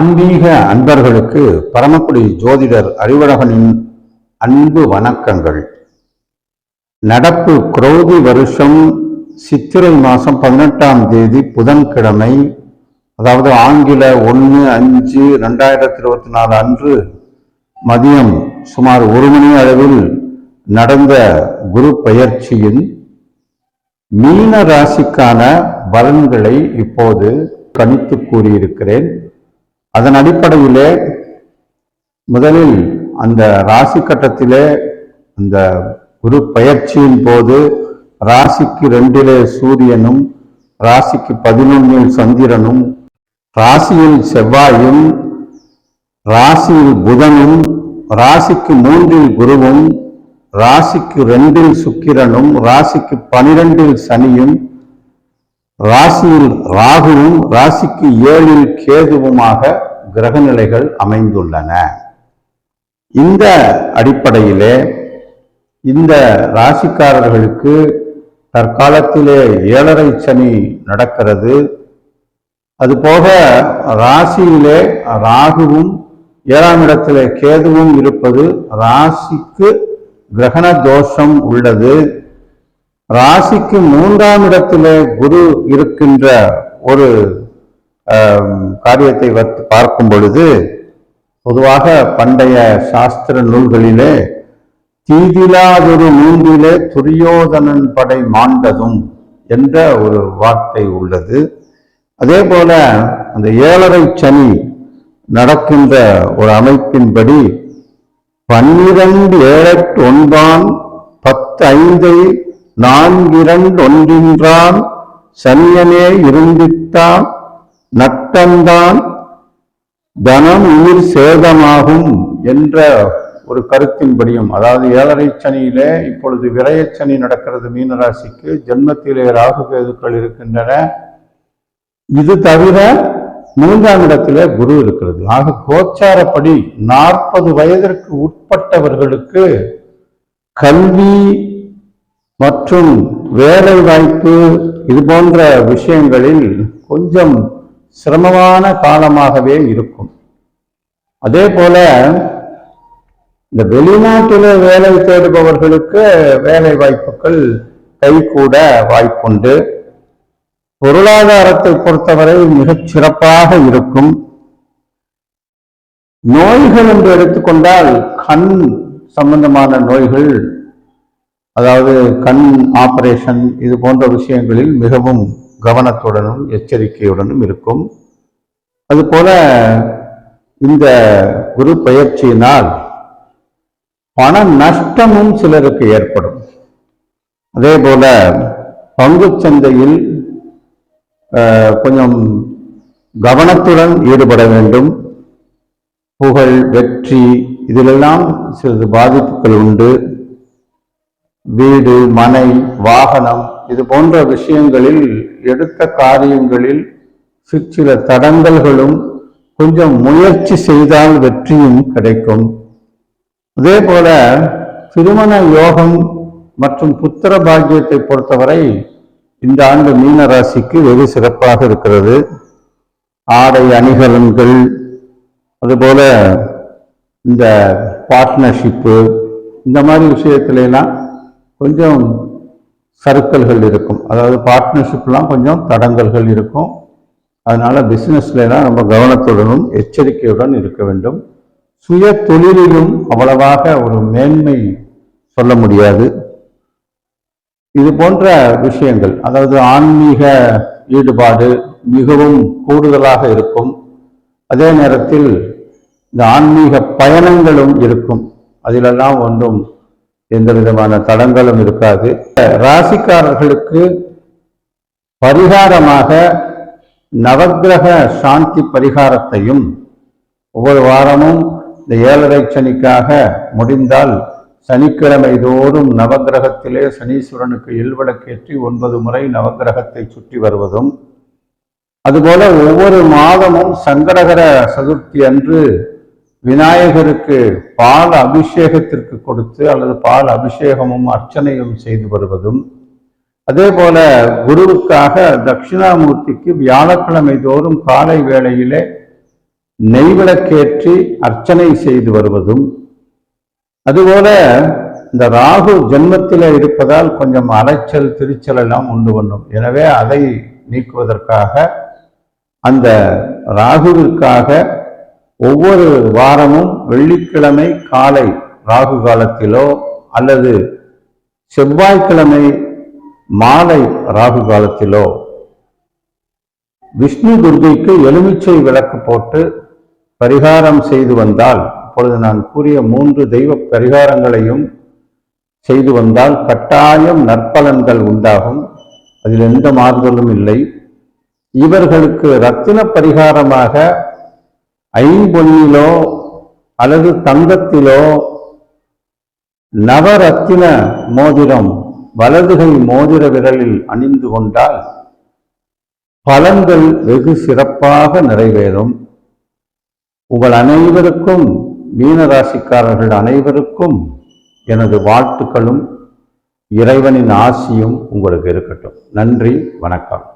ஆன்மீக அன்பர்களுக்கு பரமக்குடி ஜோதிடர் அறிவழகனின் அன்பு வணக்கங்கள். நடப்பு குரோதி வருஷம் சித்திரை மாதம் பதினெட்டாம் தேதி புதன்கிழமை அதாவது ஆங்கில ஒன்று அஞ்சு ரெண்டாயிரத்தி இருபத்தி நாலு அன்று மதியம் சுமார் ஒரு மணி அளவில் நடந்த குரு பயிற்சியின் மீன ராசிக்கான பலன்களை இப்போது கணித்து கூறியிருக்கிறேன். அதன் அடிப்படையிலே முதலில் அந்த ராசி கட்டத்திலே அந்த குரு பயிற்சியின் போது ராசிக்கு ரெண்டிலே சூரியனும் ராசிக்கு பதினொன்னில் சந்திரனும் ராசியில் செவ்வாயும் ராசியில் புதனும் ராசிக்கு மூன்றில் குருவும் ராசிக்கு ரெண்டில் சுக்கிரனும் ராசிக்கு பனிரெண்டில் சனியும் ராசியில் ராகுவும் ராசிக்கு ஏழில் கேதுவுமாக கிரகநிலைகள் அமைந்துள்ளன. இந்த அடிப்படையிலே இந்த ராசிக்காரர்களுக்கு தற்காலத்திலே ஏழரை சனி நடக்கிறது. அதுபோக ராசியிலே ராகுவும் ஏழாம் இடத்திலே கேதுவும் இருப்பது ராசிக்கு கிரகண தோஷம் உள்ளது. ராசிக்கு மூன்றாம் இடத்துல குரு இருக்கின்ற ஒரு காரியத்தை வத்து பார்க்கும் பொழுது பொதுவாக பண்டைய சாஸ்திர நூல்களிலே தீதிலாதொரு மூன்றிலே துரியோதனன் படை மாண்டதும் என்ற ஒரு வார்த்தை உள்ளது. அதே போல அந்த ஏழரை சனி நடக்கின்ற ஒரு அமைப்பின்படி பன்னிரண்டு ஏழெட்டு ஒன்பான் பத்து ஐந்தை நான்கிரண்டொன்றின்றான் சன்யனே சனியனே இருந்திட்டான் நட்டந்தான் தனம் உயிர் சேதமாகும் என்ற ஒரு கருத்தின்படியும் அதாவது ஏழரை சனியிலே இப்பொழுது விரயச்சனி நடக்கிறது மீனராசிக்கு ஜென்மத்திலே ராகுகேதுக்கள் இருக்கின்றன. இது தவிர மூன்றாம் இடத்திலே குரு இருக்கிறது. ஆக கோச்சாரப்படி நாற்பது வயதிற்கு உட்பட்டவர்களுக்கு கல்வி மற்றும் வேலை வாய்ப்பு இது போன்ற விஷயங்களில் கொஞ்சம் சிரமமான காலமாகவே இருக்கும். அதே போல இந்த வெளிநாட்டில வேலை தேடுபவர்களுக்கு வேலை வாய்ப்புகள் கைகூட வாய்ப்புண்டு. பொருளாதாரத்தை பொறுத்தவரை மிகச் சிறப்பாக இருக்கும். நோய்கள் என்று எடுத்துக்கொண்டால் கண் சம்பந்தமான நோய்கள் அதாவது கண் ஆபரேஷன் இது போன்ற விஷயங்களில் மிகவும் கவனத்துடனும் எச்சரிக்கையுடனும் இருக்கும். அதுபோல இந்த குரு பயிற்சியினால் பண நஷ்டமும் சிலருக்கு ஏற்படும். அதே போல பங்கு சந்தையில் கொஞ்சம் கவனத்துடன் ஈடுபட வேண்டும். புகழ் வெற்றி இதிலெல்லாம் சிறிது பாதிப்புகள் உண்டு. வீடு மனை வாகனம் இது போன்ற விஷயங்களில் எடுத்த காரியங்களில் சி- சில தடங்கல்களும் கொஞ்சம் முயற்சி செய்தால் வெற்றியும் கிடைக்கும். அதே போல திருமண யோகம் மற்றும் புத்திர பாக்கியத்தை பொறுத்தவரை இந்த ஆண்டு மீன ராசிக்கு வெகு சிறப்பாக இருக்கிறது. ஆடை அணிகலன்கள் அதுபோல இந்த பார்ட்னர்ஷிப்பு இந்த மாதிரி விஷயத்திலாம் கொஞ்சம் சறுக்கல்கள் இருக்கும். அதாவது பார்ட்னர்ஷிப்லாம் கொஞ்சம் தடங்கல்கள் இருக்கும். அதனால் பிஸ்னஸ்லாம் ரொம்ப கவனத்துடனும் எச்சரிக்கையுடன் இருக்க வேண்டும். சுய தொழிலிலும் அவ்வளவாக ஒரு மேன்மை சொல்ல முடியாது. இது போன்ற விஷயங்கள் அதாவது ஆன்மீக ஈடுபாடு மிகவும் கூடுதலாக இருக்கும். அதே நேரத்தில் இந்த ஆன்மீக பயணங்களும் இருக்கும். அதிலெல்லாம் ஒன்றும் எந்த விதமான தடங்களும் இருக்காது. ராசிக்காரர்களுக்கு பரிகாரமாக நவக்கிரக சாந்தி பரிகாரத்தையும் ஒவ்வொரு வாரமும் இந்த ஏழரை சனிக்காக முடிந்தால் சனிக்கிழமை தோறும் நவகிரகத்திலே சனீஸ்வரனுக்கு எல்விளக்கேற்றி ஒன்பது முறை நவக்கிரகத்தை சுற்றி வருவதும் அதுபோல ஒவ்வொரு மாதமும் சங்கடகர சதுர்த்தி அன்று விநாயகருக்கு பால் அபிஷேகத்திற்கு கொடுத்து அல்லது பால் அபிஷேகமும் அர்ச்சனையும் செய்து வருவதும் அதே போல குருவுக்காக தட்சிணாமூர்த்திக்கு வியாழக்கிழமை தோறும் காலை வேளையிலே நெய்விளக்கேற்றி அர்ச்சனை செய்து வருவதும் அதுபோல இந்த ராகு ஜென்மத்தில் இருப்பதால் கொஞ்சம் அலைச்சல் திருச்சல் எல்லாம் உண்டு பண்ணும். எனவே அதை நீக்குவதற்காக அந்த ராகுவிற்காக ஒவ்வொரு வாரமும் வெள்ளிக்கிழமை காலை ராகு காலத்திலோ அல்லது செவ்வாய்க்கிழமை மாலை ராகு காலத்திலோ விஷ்ணு துர்கைக்கு எலுமிச்சை விளக்கு போட்டு பரிகாரம் செய்து வந்தால் இப்பொழுது நான் கூறிய மூன்று தெய்வ பரிகாரங்களையும் செய்து வந்தால் கட்டாயம் நற்பலன்கள் உண்டாகும். அதில் எந்த மாறுதலும் இல்லை. இவர்களுக்கு ரத்தின பரிகாரமாக ஐம்பொன்னிலோ அல்லது தங்கத்திலோ நவரத்தின மோதிரம் வலதுகை மோதிர விரலில் அணிந்து கொண்டால் பலன்கள் வெகு சிறப்பாக நிறைவேறும். உங்கள் அனைவருக்கும் மீனராசிக்காரர்கள் அனைவருக்கும் எனது வாழ்த்துக்களும் இறைவனின் ஆசியும் உங்களுக்கு இருக்கட்டும். நன்றி வணக்கம்.